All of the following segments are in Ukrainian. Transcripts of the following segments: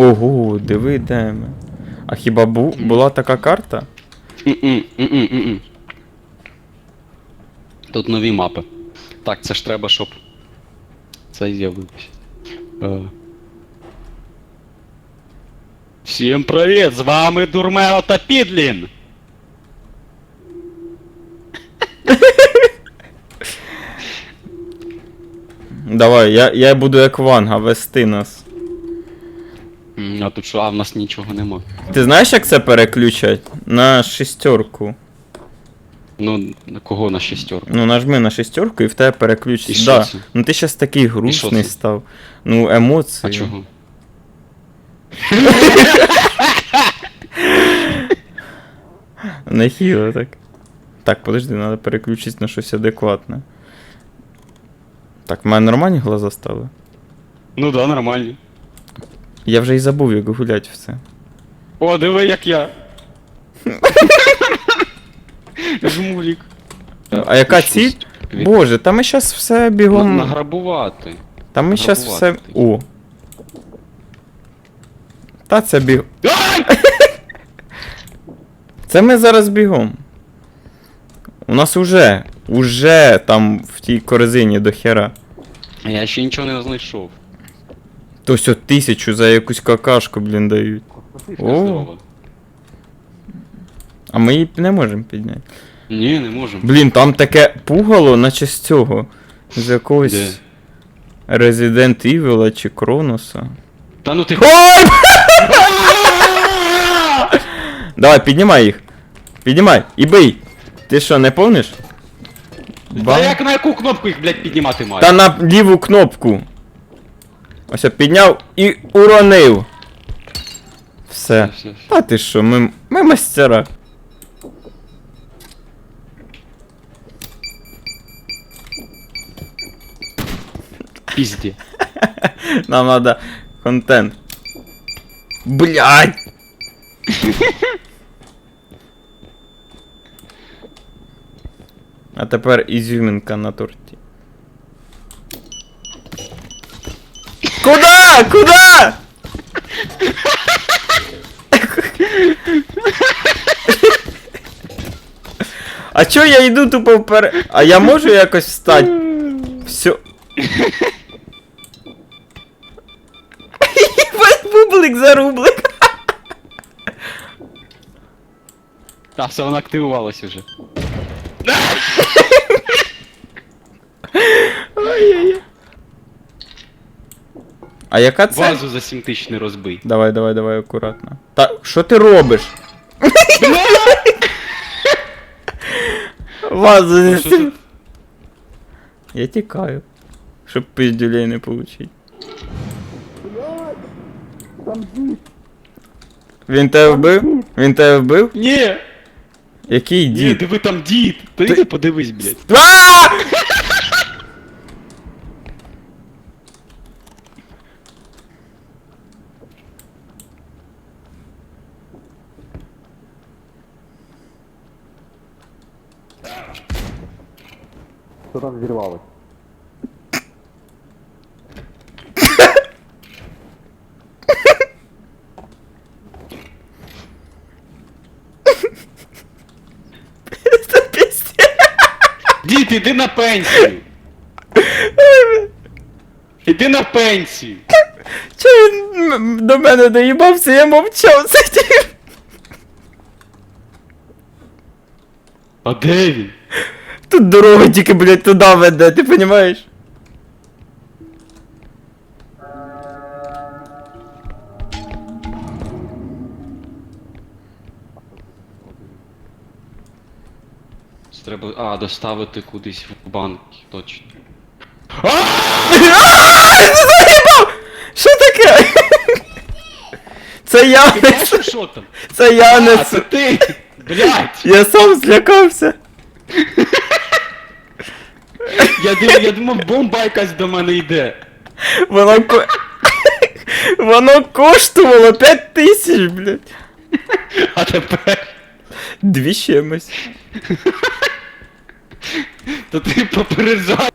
Ого, диви, де ми. А хіба бу, була така карта? М-м, м-м, м-м. Тут нові мапи. Так, це ж треба, щоб це з'явилось. Е. Всім привіт! З вами Дурмео та Підлін! Давай, я, я буду як Ванга вести нас. М, А тут що, а в нас нічого нема. Ти знаєш, як це переключать? На шестерку. Ну, на кого на шістерку? Ну, нажми на шестерку і в тебе І переключить. що Да. це? Ну ти щас такий грустний це? став. Ну, емоції. А чого? Нехило так. Так, подожди, треба переключитися на щось адекватне. Так, в мене нормальні глаза стали. Ну да, нормально. Я вже і забув, як гулять все. О, диви, як я. Жмурік. А яка ціль? Боже, та ми щас все бігом. Награбувати. Та ми щас все. О. Та це біг. Це ми зараз бігом. У нас уже, уже там в тій корзині до хера. Я ще нічого не знайшов. То сьо тисячу за якусь какашку, блін, дають. О. А ми її не можемо підняти. Ні, не можемо. Блін, там таке пугало, наче з цього. З якогось Де? Resident Evil чи Кроноса. Та ну ти Ой! Давай, піднімай їх. Піднімай і бий. Ти що, не помниш? Та як на яку кнопку їх, блядь, піднімати маю? Та на ліву кнопку. Ось я підняв і уронив. Все. Та ти що, ми, ми мастера. Пізді. Нам надо контент. Блять! А тепер ізюмінка на торті. Куда? А чо я йду тупо вперед? А я можу якось встати? Все. Бублик за рублик. Та все, воно активувалось уже. А яка це? Вазу за 7 тисяч не розбий. Давай, давай, давай, акуратно. Та що ти робиш? Вазу Що тут? Я тікаю. Щоб пиздюлей не получить. Він тебе вбив? Він тебе вбив? Ні! Який Ні, дід? диви там дід! Ти- подивись, блядь. Что там пісня. Дід, іди на пенсію! Іди на пенсію! Чого він м- до мене доїбався, я мовчав сидів. А де він? Тут дорога тільки, блядь, туди веде, ти понімаєш? Це Треба. А, доставити кудись в банк, точно. Заїбав! Що таке? Це я Ти не бачиш, що там? це я не це ти! Блядь! Я сам злякався. Я, див- я думав, бомба якась до мене йде. Воно ко... Воно коштувало 5 тисяч, блядь. А тепер. Дві чимось. То ти попереджай.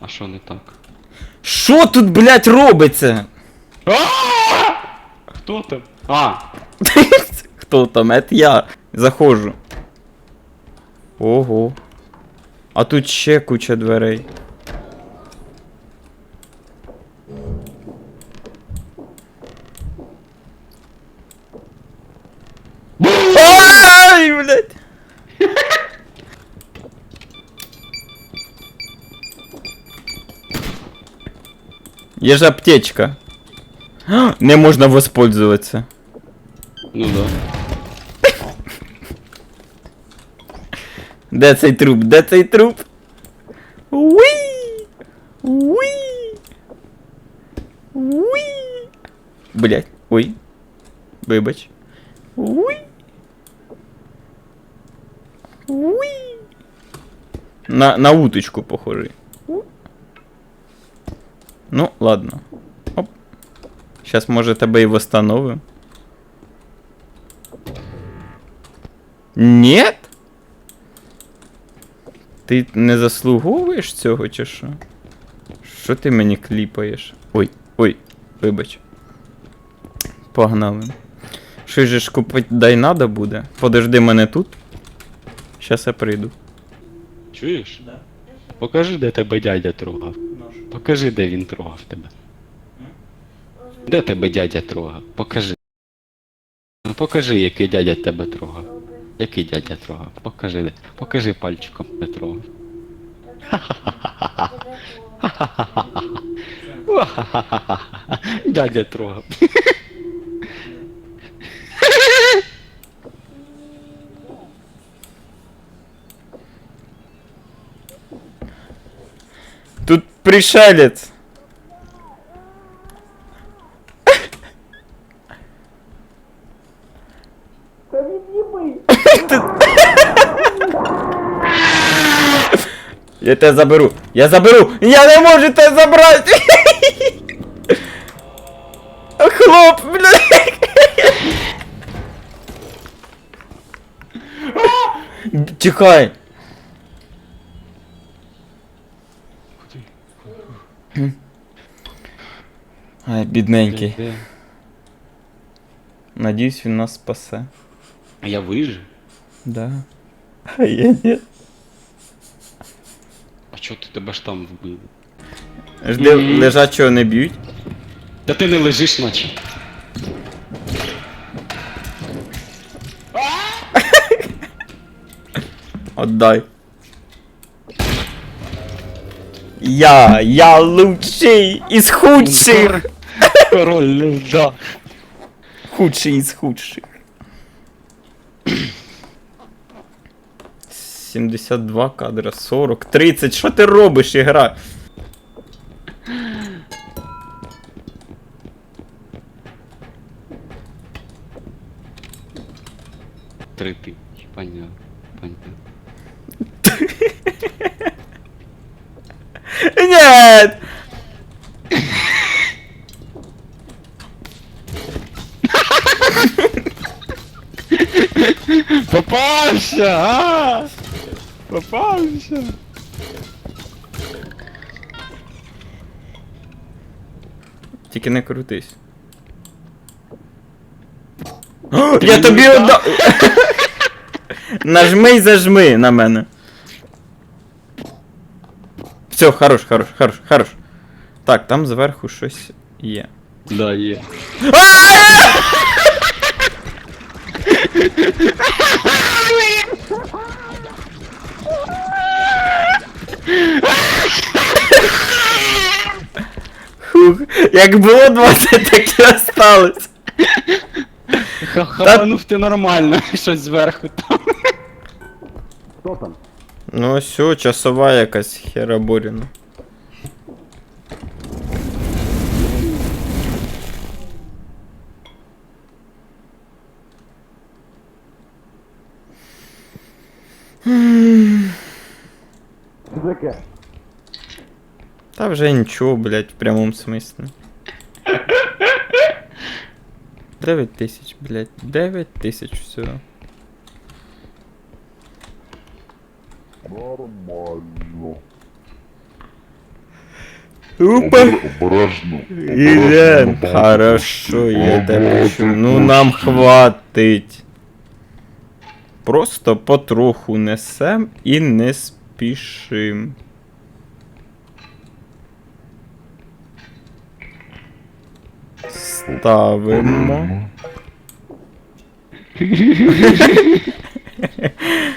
А що не так? Що тут, блядь, робиться? А! Хто там? А, Хто там? Это я. Заходжу. Ого. А тут ще куча дверей. Ай, блядь! Є ж аптечка. Не можна воспользоваться. ну да. Де цей труп? Де цей труп? Уи! Уи! Уи! Блять, ой. Вибач. Уи! Уи! На, на уточку похожий. Ну, ладно. Оп. Сейчас, може, тебе і восстановим. Нет? Ти не заслуговуєш цього чи що? Що ти мені кліпаєш? Ой, ой, вибач. Погнали. Щось же ж купить дай надо буде. Подожди мене тут. Щас я прийду. Чуєш? Покажи, де тебе дядя трогав. Покажи, де він трогав тебе. Де тебе дядя трогав? Покажи. Ну покажи, який дядя тебе трогав. Який дядя трогав? Покажи. Покажи пальчиком, де трогав. Дядя трогав. Тут пришелец. Я тебе заберу. Я заберу. Я не можу тебе забрати. Хлоп, блядь. Тихай. Ай, бідненький. Де? Надіюсь, він нас спасе. А я вижив? Да. А я ні. А чого ти тебе ж там вбили? Жди, Мгм. лежачого не б'ють. Та ти не лежиш, наче. Отдай. Я, я лучший із худших. Король льда. Худший із худших. 72 кадра, 40, 30. Що ти робиш, ігра? Три тисячі, понятно. Понятно. Нет! Попався! А! Попався! Тільки не крутись. О, я тобі отдав. Нажми й зажми на мене. Все, хорош, хорош, хорош, хорош. Так, там зверху щось є. Да, є. як було 20, так і осталось. Хапанув ти нормально, щось зверху там. Хто там? Ну все, часова якась хераборіна. Що таке? Та вже нічого, блять, в прямому смислі. 9 тисяч, блять, 9 тисяч всього. Нормально. Опа! Обережно. Ідем. Хорошо, я тебе пишу. Ну нам хватить. Просто потроху несем і не спішим. Estávamos. Uhum.